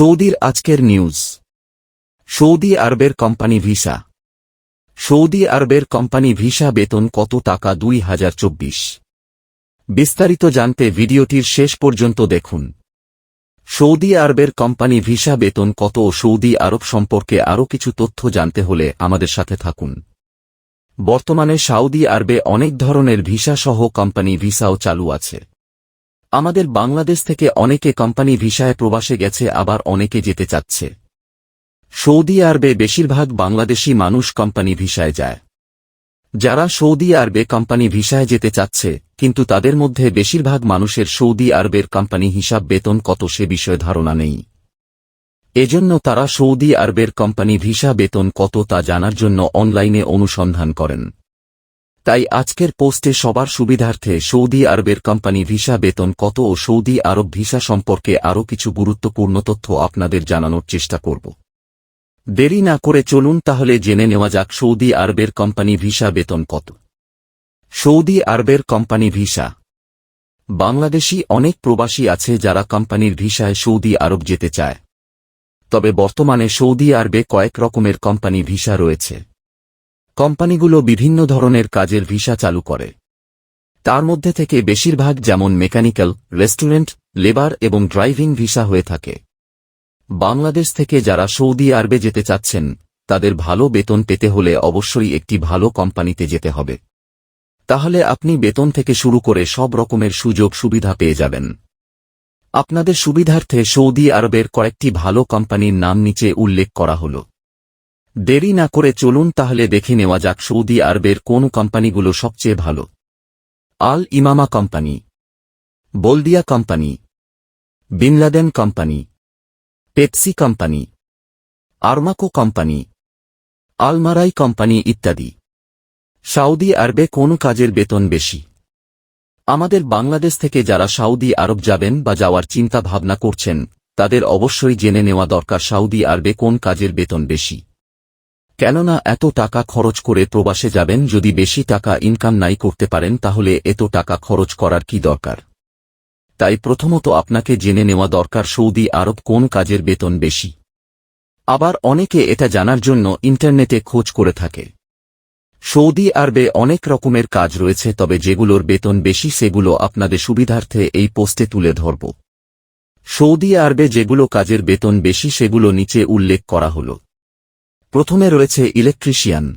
সৌদির আজকের news. Saudi আরবের কোম্পানি ভিসা। সৌদি আরবের কোম্পানি ভিসা বেতন কত টাকা দুই হাজার চব্বিশ। বিস্তারিত জানতে ভিডিওটির শেষ পর্যন্ত দেখুন। সৌদি আরবের কোম্পানি ভিসা বেতন কত ও সৌদি আরব সম্পর্কে আরও কিছু তথ্য জানতে হলে আমাদের সাথে থাকুন। বর্তমানে সৌদি আরবে অনেক ধরনের ভিসা সহ কোম্পানি ভিসাও চালু আছে। আমাদের বাংলাদেশ থেকে অনেকে কোম্পানি ভিসায় প্রবাসে গেছে, আবার অনেকে যেতে চাচ্ছে। সৌদি আরবে বেশিরভাগ বাংলাদেশি মানুষ কোম্পানি ভিসায় যায়। যারা সৌদি আরবে কোম্পানি ভিসায় যেতে চাচ্ছে, কিন্তু তাদের মধ্যে বেশিরভাগ মানুষের সৌদি আরবের কোম্পানি হিসাব বেতন কত সে বিষয়ে ধারণা নেই। এজন্য তারা সৌদি আরবের কোম্পানি ভিসা বেতন কত তা জানার জন্য অনলাইনে অনুসন্ধান করেন। তাই আজকের পোস্টে সবার সুবিধার্থে সৌদি আরবের কোম্পানি ভিসা বেতন কত ও সৌদি আরব ভিসা সম্পর্কে আরও কিছু গুরুত্বপূর্ণ তথ্য আপনাদের জানানোর চেষ্টা করব। দেরি না করে চলুন তাহলে জেনে নেওয়া যাক সৌদি আরবের কোম্পানি ভিসা বেতন কত। সৌদি আরবের কোম্পানি ভিসা। বাংলাদেশি অনেক প্রবাসী আছে যারা কোম্পানির ভিসায় সৌদি আরব যেতে চায়। তবে বর্তমানে সৌদি আরবে কয়েক রকমের কোম্পানি ভিসা রয়েছে। কোম্পানিগুলো বিভিন্ন ধরনের কাজের ভিসা চালু করে। তার মধ্যে থেকে বেশিরভাগ যেমন মেকানিক্যাল, রেস্টুরেন্ট, লেবার এবং ড্রাইভিং ভিসা হয়ে থাকে। বাংলাদেশ থেকে যারা সৌদি আরবে যেতে চাচ্ছেন, তাদের ভালো বেতন পেতে হলে অবশ্যই একটি ভালো কোম্পানিতে যেতে হবে। তাহলে আপনি বেতন থেকে শুরু করে সব রকমের সুযোগ সুবিধা পেয়ে যাবেন। আপনাদের সুবিধার্থে সৌদি আরবের কয়েকটি ভালো কোম্পানির নাম নিচে উল্লেখ করা হল। দেরি না করে চলুন তাহলে দেখে নেওয়া যাক সৌদি আরবের কোন কোম্পানিগুলো সবচেয়ে ভালো। Al Imama company, Baladia company Binladin company, Pepsi company, Aramco company, Almarai company ইত্যাদি। সাউদি আরবে কোন কাজের বেতন বেশি। আমাদের বাংলাদেশ থেকে যারা সাউদি আরব যাবেন বা যাওয়ার চিন্তা ভাবনা করছেন, তাদের অবশ্যই জেনে নেওয়া দরকার সাউদি আরবে কোন কাজের বেতন বেশি। কেননা এত টাকা খরচ করে প্রবাসে যাবেন যদি বেশি টাকা ইনকাম নাই করতে পারেন তাহলে এত টাকা খরচ করার কি দরকার? তাই প্রথমত আপনাকে জেনে নেওয়া দরকার সৌদি আরব কোন কাজের বেতন বেশি। আবার অনেকে এটা জানার জন্য ইন্টারনেটে খোঁজ করে থাকে। সৌদি আরবে অনেক রকমের কাজ রয়েছে তবে যেগুলোর বেতন বেশি সেগুলো আপনাদের সুবিধার্থে এই পোস্টে তুলে ধরব। সৌদি আরবে যেগুলো কাজের বেতন বেশি সেগুলো নিচে উল্লেখ করা হল। প্রথমে রয়েছে ইলেকট্রিশিয়ান।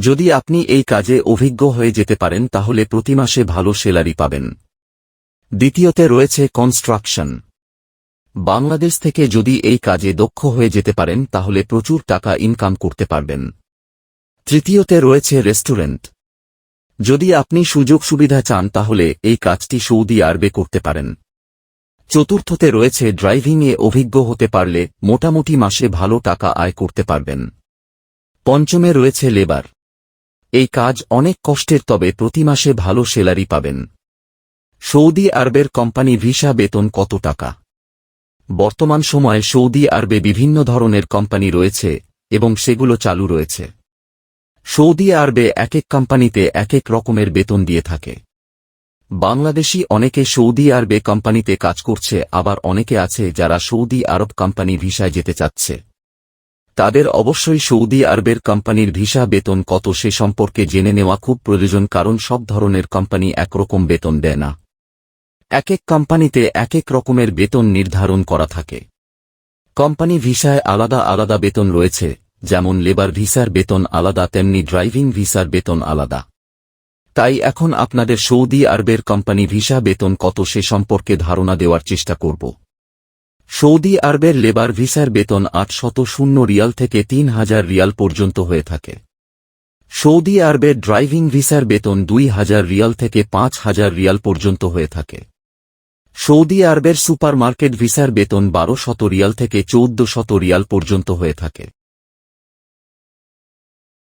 যদি আপনি এই কাজে অভিজ্ঞ হয়ে যেতে পারেন, তাহলে প্রতি মাসে ভালো সেলারি পাবেন। দ্বিতীয়তে রয়েছে কনস্ট্রাকশন। বাংলাদেশ থেকে যদি এই কাজে দক্ষ হয়ে যেতে পারেন, তাহলে প্রচুর টাকা ইনকাম করতে পারবেন। তৃতীয়তে রয়েছে রেস্টুরেন্ট। যদি আপনি সুযোগ সুবিধা চান, তাহলে এই কাজটি সৌদি আরবে করতে পারেন। চতুর্থতে রয়েছে ড্রাইভিংয়ে অভিজ্ঞ হতে পারলে মোটামুটি মাসে ভালো টাকা আয় করতে পারবেন। পঞ্চমে রয়েছে লেবার। এই কাজ অনেক কষ্টের, তবে প্রতি মাসে ভালো সেলারি পাবেন। সৌদি আরবের কোম্পানি ভিসা বেতন কত টাকা? বর্তমান সময়ে সৌদি আরবে বিভিন্ন ধরনের কোম্পানি রয়েছে এবং সেগুলো চালু রয়েছে। সৌদি আরবে এক এক কোম্পানিতে এক এক রকমের বেতন দিয়ে থাকে। বাংলাদেশি অনেকে সৌদি আরবে কোম্পানিতে কাজ করছে, আবার অনেকে আছে যারা সৌদি আরব কোম্পানি ভিসায় যেতে চাচ্ছে। তাদের অবশ্যই সৌদি আরবের কোম্পানির ভিসা বেতন কত সে সম্পর্কে জেনে নেওয়া খুব প্রয়োজন, কারণ সব ধরনের কোম্পানি একরকম বেতন দেয় না। এক এক কোম্পানিতে এক এক রকমের বেতন নির্ধারণ করা থাকে। কোম্পানি ভিসায় আলাদা আলাদা বেতন রয়েছে, যেমন লেবার ভিসার বেতন আলাদা, তেমনি ড্রাইভিং ভিসার বেতন আলাদা। তাই এখন আপনাদের সৌদি আরবের কোম্পানি ভিসা বেতন কত সে সম্পর্কে ধারণা দেওয়ার চেষ্টা করব। সৌদি আরবের লেবার ভিসার বেতন আটশত শূন্য রিয়াল থেকে তিন হাজার রিয়াল পর্যন্ত হয়ে থাকে। সৌদি আরবের ড্রাইভিং ভিসার বেতন দুই হাজার রিয়াল থেকে পাঁচ হাজার রিয়াল পর্যন্ত হয়ে থাকে। সৌদি আরবের সুপার মার্কেট ভিসার বেতন বারো শত রিয়াল থেকে চৌদ্দ শত রিয়াল পর্যন্ত হয়ে থাকে।